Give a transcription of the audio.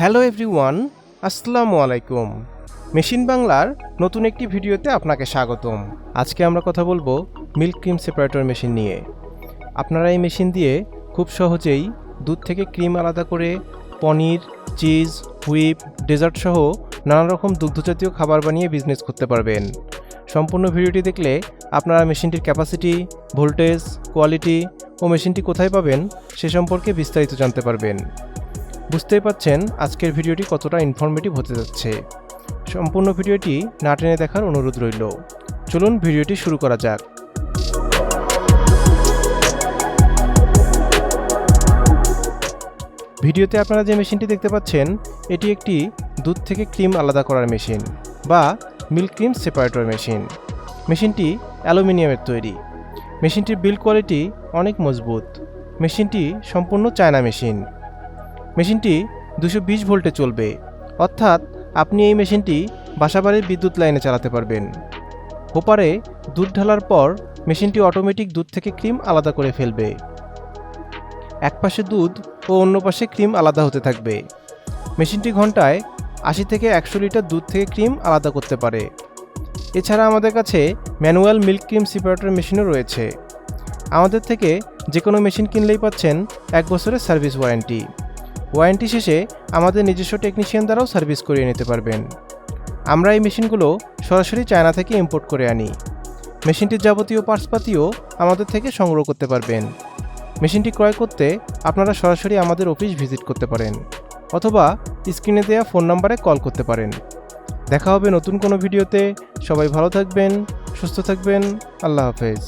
Hello everyone, আসসালামু আলাইকুম। Machine বাংলার নতুন একটি ভিডিওতে আপনাকে স্বাগতম। আজকে আমরা কথা বলব মিল্ক ক্রিম সেপারেটর মেশিন নিয়ে। আপনারা এই মেশিন দিয়ে খুব সহজেই দুধ থেকে ক্রিম আলাদা করে পনির, চিজ, হুইপ, ডেজার্ট সহ নানা রকম দুগ্ধজাতীয় খাবার বানিয়ে বিজনেস করতে পারবেন। সম্পূর্ণ ভিডিওটি দেখলে আপনারা মেশিনটির ক্যাপাসিটি ভোল্টেজ কোয়ালিটি ও মেশিনটি কোথায় পাবেন সে সম্পর্কে বিস্তারিত জানতে পারবেন। বুঝতেই পাচ্ছেন আজকের ভিডিওটি কতটা ইনফরমেটিভ হতে যাচ্ছে। সম্পূর্ণ ভিডিওটি না টেনে দেখার অনুরোধ রইল। চলুন ভিডিওটি শুরু করা যাক। ভিডিওতে আপনারা যে মেশিনটি দেখতে পাচ্ছেন, এটি একটি দুধ থেকে ক্রিম আলাদা করার মেশিন বা মিল্ক ক্রিম সেপারেটর মেশিন। মেশিনটি অ্যালুমিনিয়ামের তৈরি। মেশিনটির বিল্ড কোয়ালিটি অনেক মজবুত। মেশিনটি সম্পূর্ণ চায়না মেশিন। মেশিনটি দুশো বিশ ভোল্টে চলবে। অর্থাৎ আপনি এই মেশিনটি বাসাবাড়ির বিদ্যুৎ লাইনে চালাতে পারবেন। হোপারে দুধ ঢালার পর মেশিনটি অটোমেটিক দুধ থেকে ক্রিম আলাদা করে ফেলবে। এক পাশে দুধ ও অন্য পাশে ক্রিম আলাদা হতে থাকবে। মেশিনটি ঘন্টায় আশি থেকে একশো লিটার দুধ থেকে ক্রিম আলাদা করতে পারে। এছাড়া আমাদের কাছে ম্যানুয়াল মিল্ক ক্রিম সিপারেটর মেশিনও রয়েছে। আমাদের থেকে যে কোনো মেশিন কিনলেই পাচ্ছেন এক বছরের সার্ভিস ওয়ারেন্টি। ওয়ারেন্টি শেষে আমাদের নিজস্ব টেকনিশিয়ান দ্বারাও সার্ভিস করিয়ে নিতে পারবেন। আমরা এই মেশিনগুলো সরাসরি চায়না থেকে ইম্পোর্ট করে আনি। মেশিনটির যাবতীয় পার্টসপাতিও আমাদের থেকে সংগ্রহ করতে পারবেন। মেশিনটি ক্রয় করতে আপনারা সরাসরি আমাদের অফিস ভিজিট করতে পারেন অথবা স্ক্রিনে দেওয়া ফোন নাম্বারে কল করতে পারেন। দেখা হবে নতুন কোনো ভিডিওতে। সবাই ভালো থাকবেন, সুস্থ থাকবেন। আল্লাহ হাফেজ।